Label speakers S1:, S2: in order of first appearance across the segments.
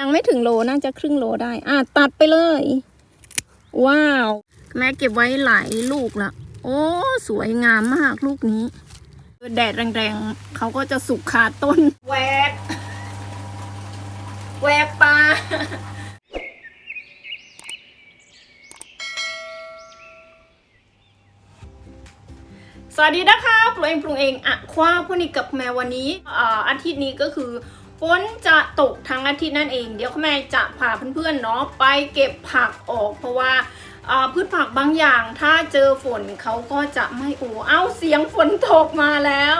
S1: ยังไม่ถึงโลน่าจะครึ่งโลได้ อะตัดไปเลย ว้าว แม่เก็บไว้หลายลูกละโอ้ สวยงามมากลูกนี้ แดดแรงๆเขาก็จะสุกคาต้นแวกแวกปลาสวัสดีนะคะปรุงเองปรุงเองอะคว้าพวกนี้กับแม่วันนี้อ่าอาทิตย์นี้ก็คือ นจะตกทั้งอาทิตย์นั่นเอง เดี๋ยวแม่จะพาเพื่อนๆเนาะไปเก็บผักออก เพราะว่าพืชผักบางอย่างถ้าเจอฝนเขาก็จะไม่โอ้เอาเสียงฝนตกมาแล้ว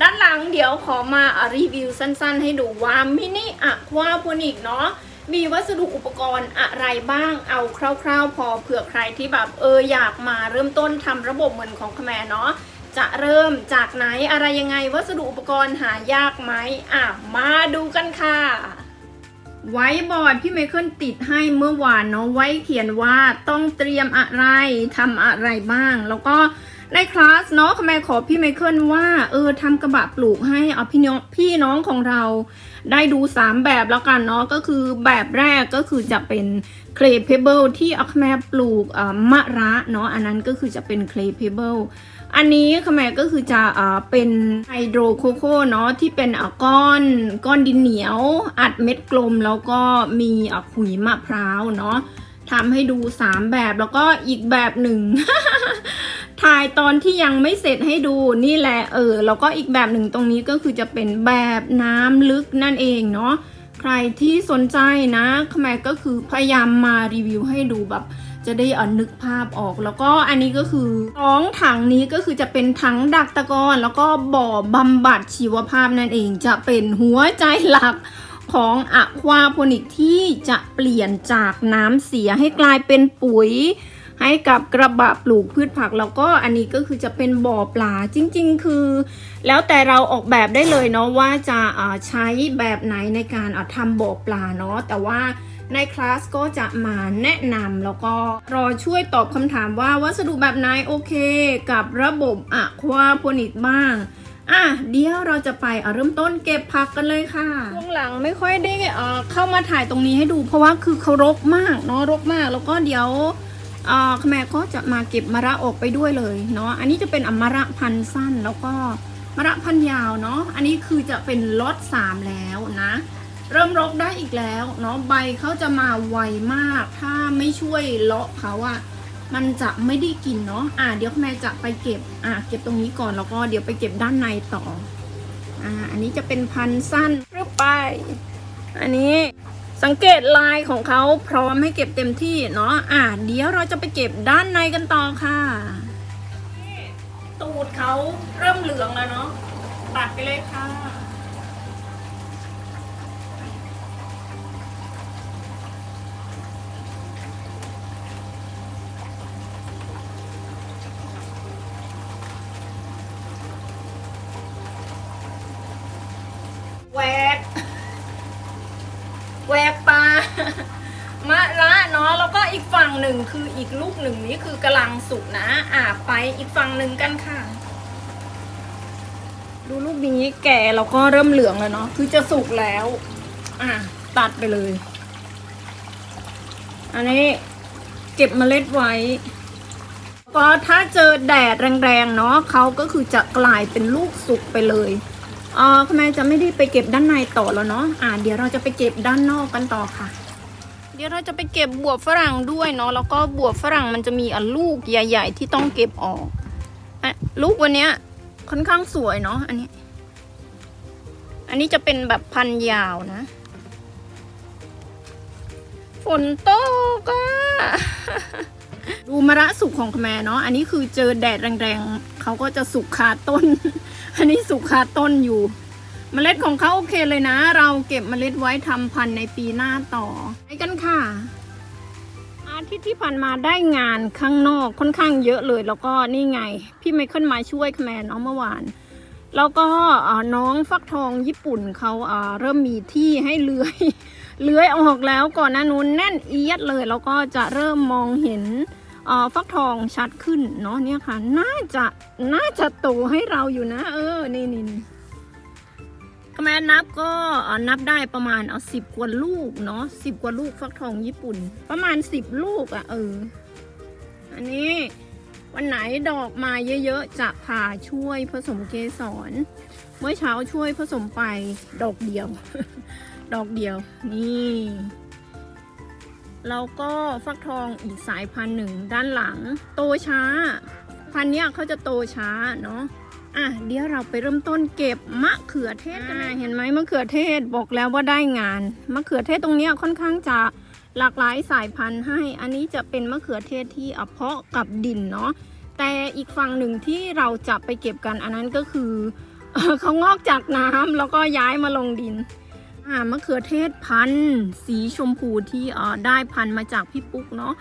S1: ด้านหลังเดี๋ยวขอมารีวิวสั้นๆ ให้ดูว่ามินิอะควาโพนิกเนาะมีวัสดุอุปกรณ์อะไรบ้างเอาคร่าวๆ พอเผื่อใครที่แบบเอออยากมาเริ่มต้นทำระบบเหมือนของคแมเนาะ จะเริ่มจากไหนอะไรยังไงวัสดุอุปกรณ์หายากไหมอะมาดูกันค่ะ ไว้บอร์ดพี่ไมเคิลติดให้เมื่อวานเนาะไว้เขียนว่าต้องเตรียมอะไรทำอะไรบ้าง แล้วก็ในคลาสเนาะคแมขอพี่ไมเคิลว่าเออทำกระบะปลูกให้เอาพี่น้องพี่น้องของเรา ได้ดู 3 แบบแล้วกันเนาะก็คือแบบแรกก็คือจะเป็นเคลเพเบิลที่อัคแมปลูกอ่ามะระเนาะอันนั้นก็คือจะเป็นเคลเพเบิล อันนี้คแมก็คือจะอ่าเป็นไฮโดรโคโค่เนาะที่เป็นอ่าก้อนก้อนดินเหนียว อัดเม็ดกลมแล้วก็มีอ่าขุยมะพร้าวเนาะทำให้ดู 3 แบบแล้วก็อีกแบบหนึ่งถ่ายตอนที่ยังไม่เสร็จให้ดูนี่แหละเออแล้วก็อีกแบบหนึ่งตรงนี้ก็คือจะเป็นแบบน้ำลึกนั่นเองเนาะใครที่สนใจนะขมก็คือพยายามมารีวิวให้ดูแบบ จะได้ออนึกภาพออก แล้วก็อันนี้ก็คือท้องถังนี้ก็คือจะเป็นถังดักตะกอนแล้วก็บ่อบำบัดชีวภาพนั่นเองจะเป็นหัวใจหลักของอะควาโพนิกที่จะเปลี่ยนจากน้ำเสียให้กลายเป็นปุ๋ย ให้กับกระบะปลูกพืชผัก แล้วก็อันนี้ก็คือจะเป็นบ่อปลาจริง ๆ คือ แล้วแต่เราออกแบบได้เลยเนาะว่าจะใช้แบบไหนในการทำบ่อปลาเนาะแต่ว่า ในคลาสก็จะมาแนะนำแล้วก็รอช่วยตอบคำถามว่าวัสดุแบบไหนโอเค กับระบบอะควาโพนิกบ้างอะเดี๋ยวเราจะไปอะเริ่มต้นเก็บผักกันเลยค่ะช่วงหลังไม่ค่อยได้เอ่อเข้ามาถ่ายตรงนี้ให้ดู เพราะว่าคือเขารกมากเนาะรกมากแล้วก็เดี๋ยวเอ่อแม่ก็จะมาเก็บมะระออกไปด้วยเลยเนาะอันนี้จะเป็นอมะระพันธุ์สั้นแล้วก็มะระพันธุ์ยาวเนาะอันนี้คือจะเป็นล็อตสามแล้วนะ เริ่มรกได้อีกแล้วเนาะใบเขาจะมาไวมาก ถ้าไม่ช่วยเลาะเขาอะมันจะไม่ได้กินเนาะอะเดี๋ยวแม่จะไปเก็บอะเก็บตรงนี้ก่อนแล้วก็เดี๋ยวไปเก็บด้านในต่ออ่าอันนี้จะเป็นพันสั้นเรื่อไป อันนี้สังเกตลายของเขาพร้อมให้เก็บเต็มที่เนาะอะเดี๋ยวเราจะไปเก็บด้านในกันต่อค่ะ ตูดเขาเริ่มเหลืองแล้วเนาะตัดไปเลยค่ะ แวก แวกปลา มะระเนาะแล้วก็ อีกฝั่งหนึ่งคืออีกลูกหนึ่งนี้คือกำลังสุกนะ อ่าไปอีกฝั่งหนึ่งกันค่ะ ดูลูกนี้แก่แล้วก็เริ่มเหลืองแล้วเนาะคือจะสุกแล้ว อะตัดไปเลย อันนี้เก็บเมล็ดไว้ก็ถ้าเจอแดดแรงๆเนาะเขาก็คือจะกลายเป็นลูกสุกไปเลยเออทำไมจะไม่ได้ไปเก็บด้านในต่อแล้วเนาะอ่าเดี๋ยวเราจะไปเก็บด้านนอกกันต่อค่ะ เดี๋ยวเราจะไปเก็บบวบฝรั่งด้วยเนาะแล้วก็บวบฝรั่งมันจะมีอะลูกใหญ่ ๆ ที่ต้องเก็บออกอะลูกวันเนี้ยค่อนข้างสวยเนาะอันนี้ อันนี้จะเป็นแบบพันยาวนะ ฝนตกอะดูมะระสุกของแม่เนาะอันนี้คือเจอแดดแรงๆเขาก็จะสุกคาต้น อันนี้สุกคาต้นอยู่ เมล็ดของเขาโอเคเลยนะ เราเก็บเมล็ดไว้ทำพันธุ์ในปีหน้าต่อไปกันค่ะ อาทิตย์ที่ผ่านมาได้งานข้างนอกค่อนข้างเยอะเลย แล้วก็นี่ไง พี่ไมเคิลมาช่วยแมนเนาเมื่อวาน แล้วก็น้องฟักทองญี่ปุ่นเขาเริ่มมีที่ให้เลื้อยเลื้อยออกแล้วก่อนหน้านู้นแน่นเอียดเลย แล้วก็จะเริ่มมองเห็นฟักทองชัดขึ้นเนาะเนี่ยค่ะ น่าจะน่าจะโตให้เราอยู่นะ เออนี่นี่ นี่ก็แมนับก็นับได้ประมาณเอาสิบกว่าลูกเนาะสิบกว่าลูกฟักทองญี่ปุ่น ประมาณสิบลูกอะ่ะเออ อันนี้วันไหนดอกมาเยอะๆ จะพาช่วยผสมเกสร เมื่อเช้าช่วยผสมไปดอกเดียว ดอกเดียว นี่แล้วก็ฟักทองอีกสายพันธุ์หนึ่งด้านหลัง โตช้า พันธุ์เนี้ยเขาจะโตช้าเนาะ อะเดี๋ยวเราไปเริ่มต้นเก็บมะเขือเทศกันเลยเห็นไหมมะเขือเทศบอกแล้วว่าได้งานมะเขือเทศตรงเนี้ยค่อนข้างจะหลากหลายสายพันธุ์ให้ อันนี้จะเป็นมะเขือเทศที่เอาเพาะกับดินเนาะแต่อีกฝั่งหนึ่งที่เราจะไปเก็บกันอันนั้นก็คือเขางอกจากน้ำแล้วก็ย้ายมาลงดินอ่ามะเขือเทศพันธุ์สีชมพูที่เอ่อได้พันธุ์มาจากพี่ปุ๊กเนาะ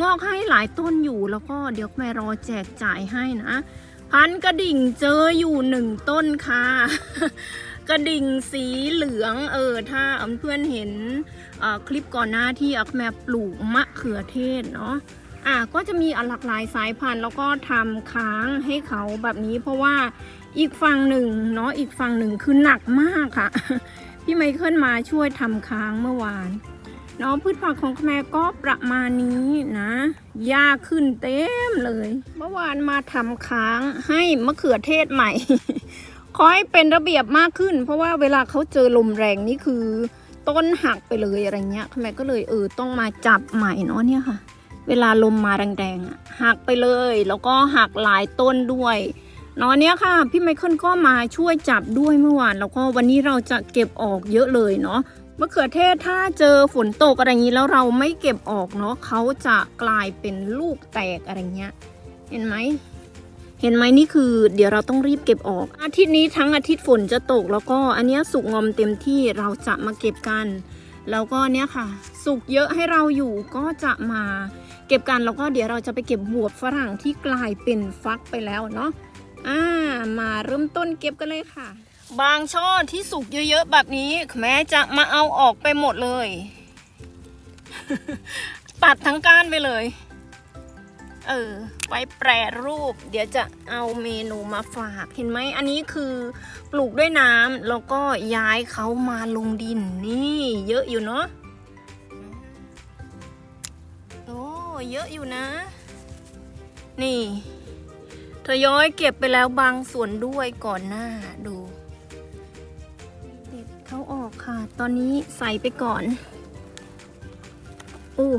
S1: งอกให้หลายต้นอยู่แล้วก็เดี๋ยวแม่รอแจกจ่ายให้นะ พันกระดิ่งเจออยู่หนึ่งต้นค่ะ กระดิ่งสีเหลืองเออถ้าเพื่อนเห็นคลิปก่อนหน้าที่อักแมปลูกมะเขือเทศเนาะอะก็จะมีหลากหลายสายพันธุ์แล้วก็ทำค้างให้เขาแบบนี้ เพราะว่าอีกฝั่งหนึ่งเนาะอีกฝั่งหนึ่งคือหนักมากค่ะ พี่ไมเคิลมาช่วยทำค้างเมื่อวาน นาะพืชผักของแม่ก็ประมาณนี้นะหญ้าขึ้นเต็มเลย เมื่อวานมาทำค้างให้มะเขือเทศใหม่ขอให้เป็นระเบียบมากขึ้น เพราะว่าเวลาเขาเจอลมแรงนี่คือ ต้นหักไปเลยอะไรเงี้ยแม่ก็เลยเออต้องมาจับใหม่เนาะเนี่ยค่ะ เวลาลมมาแรงๆอะหักไปเลย แล้วก็หักหลายต้นด้วยนาะเนี้ยค่ะ พี่ไมเคิลก็มาช่วยจับด้วยเมื่อวาน แล้วก็วันนี้เราจะเก็บออกเยอะเลยเนาะ มะเขือเทศถ้าเจอฝนตกอะไรอย่างนี้แล้วเราไม่เก็บออกเนาะเขาจะกลายเป็นลูกแตกอะไรเงี้ย เห็นไหมเห็นไหมนี่คือ เดี๋ยวเราต้องรีบเก็บออก อาทิตย์นี้ทั้งอาทิตย์ฝนจะตก แล้วก็อันเนี้ยสุกงอมเต็มที่เราจะมาเก็บกัน แล้วก็เนี้ยค่ะ สุกเยอะให้เราอยู่ก็จะมาเก็บกันแล้วก็เดี๋ยวเราจะไปเก็บบวบฝรั่งที่กลายเป็นฟักไปแล้วเนาะอ่ามาเริ่มต้นเก็บกันเลยค่ะ บางช่อที่สุกเยอะๆแบบนี้ แม่จะมาเอาออกไปหมดเลย ตัดทั้งก้านไปเลย เออ ไว้แปรรูป เดี๋ยวจะเอาเมนูมาฝาก เห็นไหม อันนี้คือปลูกด้วยน้ำแล้วก็ย้ายเขามาลงดินนี่ เยอะอยู่เนาะ โอ้เยอะอยู่นะ นี่ทยอยเก็บไปแล้วบางส่วนด้วยก่อนหน้าดู ค่ะ ตอนนี้ใส่ไปก่อนอู้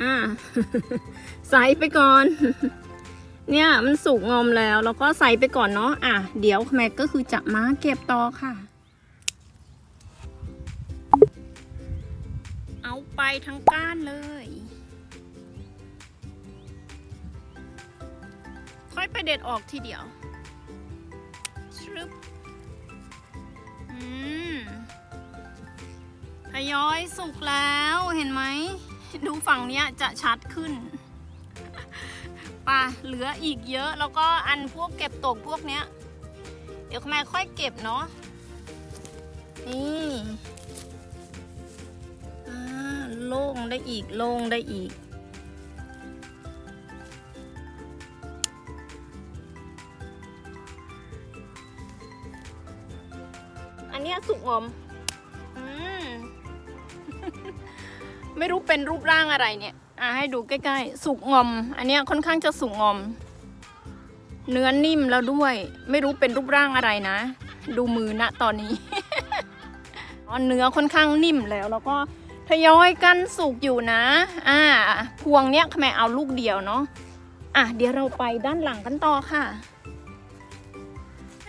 S1: อ่าใส่ไปก่อน เนี่ยมันสุกงอมแล้วแล้วก็ใส่ไปก่อนเนาะอะเดี๋ยวแม็กก็คือจะมาเก็บต่อค่ะ เอาไปทั้งก้านเลย ค่อยไปเด็ดออกทีเดียว รึบอืมทยอยสุกแล้วเห็นไหม ดูฝั่งเนี้ยจะชัดขึ้นป่ะเหลืออีกเยอะแล้วก็อันพวกเก็บตกพวกเนี้ย เดี๋ยวแม่ค่อยเก็บเนาะนี่อ่าโล่งได้อีกโล่งได้อีก นเนี้ยสุกงอม อืม ไม่รู้เป็นรูปร่างอะไรเนี่ย อะให้ดูใกล้ๆ สุกงอม อันเนี้ยค่อนข้างจะสุกงอม เนื้อนิ่มแล้วด้วย ไม่รู้เป็นรูปร่างอะไรนะ ดูมือณตอนนี้เนื้อค่อนข้างนิ่มแล้วแล้วก็ทยอยกันสุกอยู่นะ อ่า พวงเนี้ยแม่เอาลูกเดียวเนาะ อะเดี๋ยวเราไปด้านหลังกันต่อค่ะ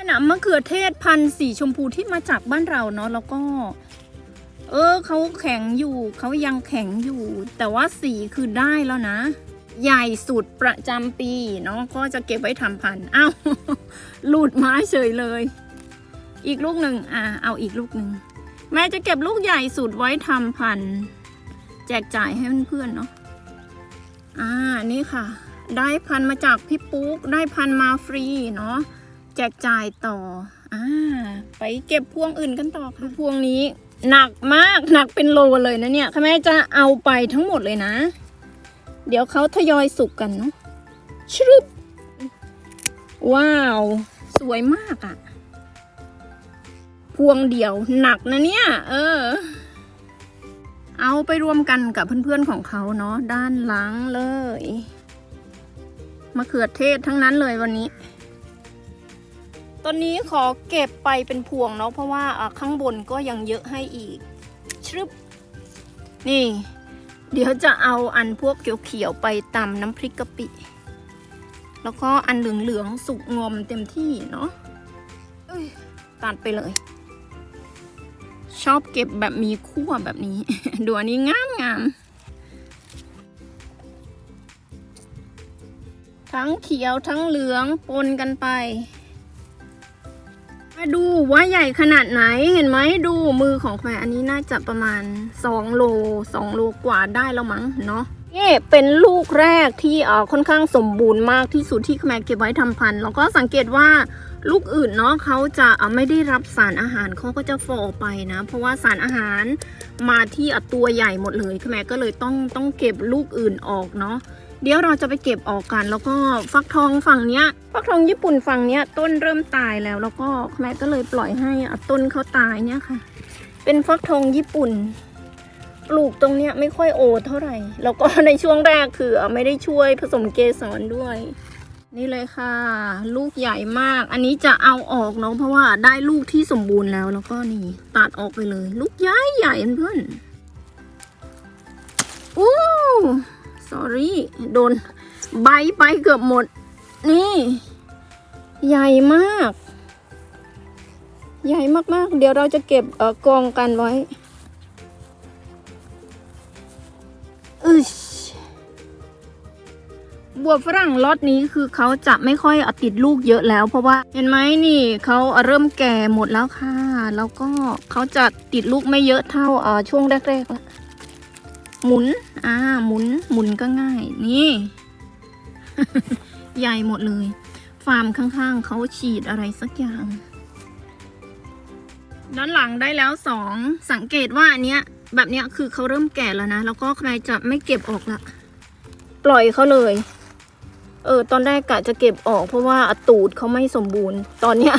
S1: หนามมะเขือเทศพันธุ์สีชมพูที่มาจากบ้านเราเนาะแล้วก็ เออเขาแข็งอยู่เขายังแข็งอยู่ แต่ว่าสีคือได้แล้วนะ ใหญ่สุดประจำปีเนาะก็จะเก็บไว้ทำพันธุ์อ้าวหลุดไม้เฉยเลย อีกลูกหนึ่งอะเอาอีกลูกหนึ่งแม่จะเก็บลูกใหญ่สุดไว้ทำพันธุ์แจกจ่ายให้เพื่อนๆเนาะอ่านี่ค่ะ ได้พันมาจากพี่ปุ๊ก ได้พันมาฟรีเนาะ แจกจ่ายต่ออ่าไปเก็บพวงอื่นกันต่อค่ะพวงนี้ หนักมากหนักเป็นโลเลยนะเนี่ยค่ะแม่จะเอาไปทั้งหมดเลยนะ เดี๋ยวเขาทยอยสุกกันเนาะชรึบว้าว สวยมากอะพวงเดียวหนักนะเนี่ย เออ เอาไปรวมกันกับเพื่อนๆของเขาเนาะด้านหลังเลยมะเขือเทศทั้งนั้นเลยวันนี้ ตอนนี้ขอเก็บไปเป็นพวงเนาะเพราะว่าข้างบนก็ยังเยอะให้อีกชึบนี่ เดี๋ยวจะเอาอันพวกเขียวๆไปตำน้ำพริกกะปิ แล้วก็อันเหลืองๆสุกงอมเต็มที่เนาะตัดไปเลย ชอบเก็บแบบมีขั้วแบบนี้ ดูอันนี้งามงามทั้งเขียวทั้งเหลืองปนกันไป มาดูว่าใหญ่ขนาดไหนเห็นไหมดูมือของแฟนอันนี้น่าจะประมาณ 2 โล 2 โลกว่าได้แล้วมั้งเนาะนี่เป็นลูกแรกที่เอ่อค่อนข้างสมบูรณ์มากที่สุดที่แม่เก็บไว้ทำพันธุ์แล้วก็สังเกตว่าลูกอื่นเนาะเขาจะไม่ได้รับสารอาหารเขาก็จะฝ่อไปนะ เพราะว่าสารอาหารมาที่ตัวใหญ่หมดเลยแม่ก็เลยต้องต้องเก็บลูกอื่นออกเนาะ เดี๋ยวเราจะไปเก็บออกกัน แล้วก็ฟักทองฝั่งเนี้ย ฟักทองญี่ปุ่นฝั่งเนี้ยต้นเริ่มตายแล้ว แล้วก็แม่ก็เลยปล่อยให้อะต้นเขาตายเนี่ยค่ะ เป็นฟักทองญี่ปุ่น ปลูกตรงเนี้ยไม่ค่อยโอเท่าไหร่ แล้วก็ในช่วงแรกคือไม่ได้ช่วยผสมเกสรด้วย นี่เลยค่ะ ลูกใหญ่มาก อันนี้จะเอาออกเนาะเพราะว่าได้ลูกที่สมบูรณ์แล้ว แล้วก็นี่ตัดออกไปเลย ลูกใหญ่ใหญ่เพื่อน ๆอู้ sorry โดนใบไปเกือบหมด นี่ ใหญ่มาก ใหญ่มากๆ เดี๋ยวเราจะเก็บเออกองกันไว้อึชบัวฝรั่งล็อตนี้คือเขาจะไม่ค่อยอติดลูกเยอะแล้ว เพราะว่า เห็นไหมนี่เขาเริ่มแก่หมดแล้วค่ะ แล้วก็เขาจะติดลูกไม่เยอะเท่าช่วงแรกๆละหมุน อ่าหมุนหมุนก็ง่าย นี่ ใหญ่หมดเลย ฟาร์มข้างๆเขาฉีดอะไรสักอย่าง ด้านหลังได้แล้วสองสังเกตว่าอันเนี้ย แบบเนี้ยคือเขาเริ่มแก่แล้วนะ แล้วก็ใครจะไม่เก็บออกละปล่อยเขาเลย เออ ตอนแรกกะจะเก็บออกเพราะว่าตูดเขาไม่สมบูรณ์ ตอนเนี้ย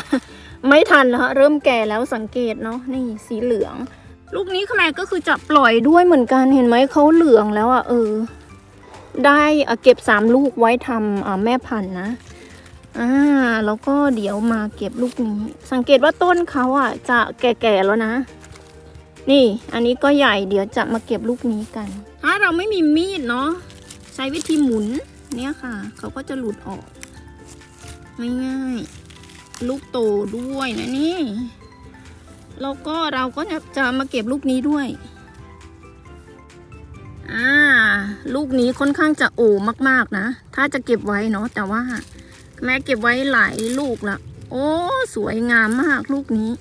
S1: ไม่ทันแล้วเริ่มแก่แล้วสังเกตเนาะนี่สีเหลือง ลูกนี้ขแมก็คือจะปล่อยด้วยเหมือนกันเห็นไหมเขาเหลืองแล้วอะเออ ได้เก็บสามลูกไว้ทำแม่พันธุ์นะอ่าแล้วก็เดี๋ยวมาเก็บลูกนี้ สังเกตว่าต้นเขาอะ จะแก่ๆแล้วนะ นี่ อันนี้ก็ใหญ่เดี๋ยวจะมาเก็บลูกนี้กัน ถ้าเราไม่มีมีดเนาะใช้วิธีหมุนเนี่ยค่ะ เขาก็จะหลุดออกง่ายๆลูกโตด้วยนะนี่ แล้วก็เราก็จะจะมาเก็บลูกนี้ด้วยอ่าลูกนี้ค่อนข้างจะโอ้มากๆนะ ถ้าจะเก็บไว้เนาะแต่ว่า แม่เก็บไว้หลายลูกละโอ้สวยงามมากลูกนี้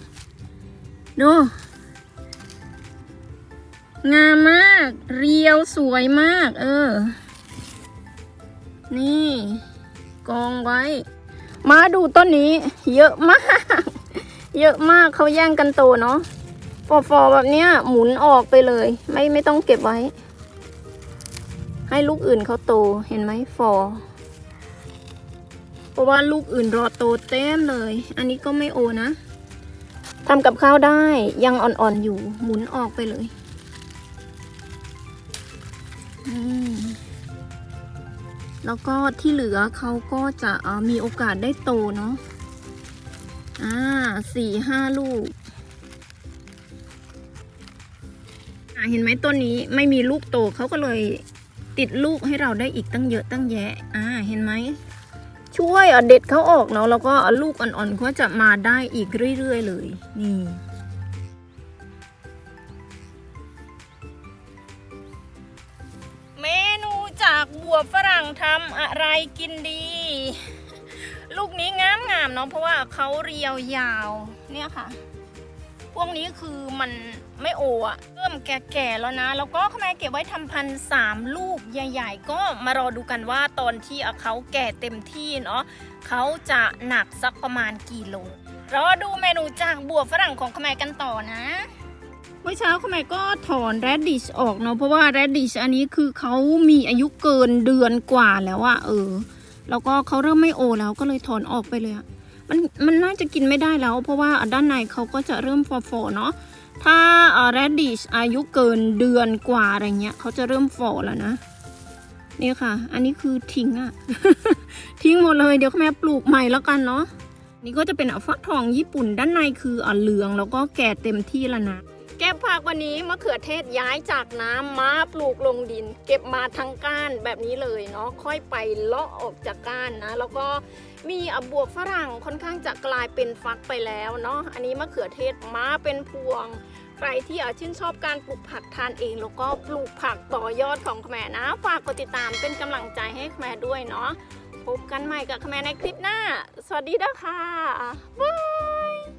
S1: ดูงามมาก เรียวสวยมาก เออ นี่ กองไว้ มาดูต้นนี้ เยอะมาก เยอะมากเขาแย่งกันโตเนาะฟอแบบเนี้ยหมุนออกไปเลย ไม่ไม่ต้องเก็บไว้ ให้ลูกอื่นเขาโตเห็นไหมฟอเพราะว่าลูกอื่นรอโตเต็มเลย อันนี้ก็ไม่โอนะทำกับข้าวได้ยังอ่อนๆอยู่หมุนออกไปเลยแล้วก็ที่เหลือเขาก็จะมีโอกาสได้โตเนาะ อ่าสี่ห้าลูกเห็นไหมต้นนี้ไม่มีลูกโตเขาก็เลยติดลูกให้เราได้อีกตั้งเยอะตั้งแยะ อ่า เห็นไหม ช่วยเอาเด็ดเขาออกเนาะแล้วก็ลูกอ่อนๆก็จะมาได้อีกเรื่อยๆเลย นี่ เมนูจากบัวฝรั่งทำอะไรกินดี ลูกนี้งามงามเนาะเพราะว่าเขาเรียวยาวเนี่ยค่ะ พวกนี้คือมันไม่โออะเริ่มแก่ๆแล้วนะ แล้วก็แม่เก็บไว้ทำพันสามลูกใหญ่ ๆ ก็มารอดูกันว่าตอนที่เขาแก่เต็มที่เนาะเขาจะหนักสักประมาณกี่โลรอดูเมนูจากบัวฝรั่งของขแมกันต่อนะเมื่อเช้าคุณแมก็ถอนแรดดิชออกเนาะเพราะว่าแรดดิชอันนี้คือเขามีอายุเกินเดือนกว่าแล้วอะเออ แล้วก็เขาเริ่มไม่โอแล้วก็เลยถอนออกไปเลยอะมันมันน่าจะกินไม่ได้แล้ว เพราะว่าด้านในเขาก็จะเริ่มฟอๆเนาะถ้าแรดดิชอายุเกินเดือนกว่าอะไรเงี้ยเขาจะเริ่มฟอแล้วนะนี่ค่ะ อันนี้คือทิ้งอะทิ้งหมดเลยเดี๋ยวแม่ปลูกใหม่แล้วกันเนาะนี่ก็จะเป็นฟักทองญี่ปุ่นด้านในคืออะเหลืองแล้วก็แก่เต็มที่แล้วนะ เก็บผักวันนี้มะเขือเทศย้ายจากน้ำมาปลูกลงดิน เก็บมาทั้งก้านแบบนี้เลยเนาะค่อยไปเลาะออกจากก้านนะ แล้วก็มีอบวบฝรั่งค่อนข้างจะกลายเป็นฟักไปแล้วเนาะอันนี้มะเขือเทศมาเป็นพวง ใครที่อาชื่นชอบการปลูกผักทานเอง แล้วก็ปลูกผักต่อยอดของแม่นะ ฝากกดติดตามเป็นกำลังใจให้แม่ด้วยเนาะพบกันใหม่กับแม่ในคลิปหน้า สวัสดีนะคะบ๊าย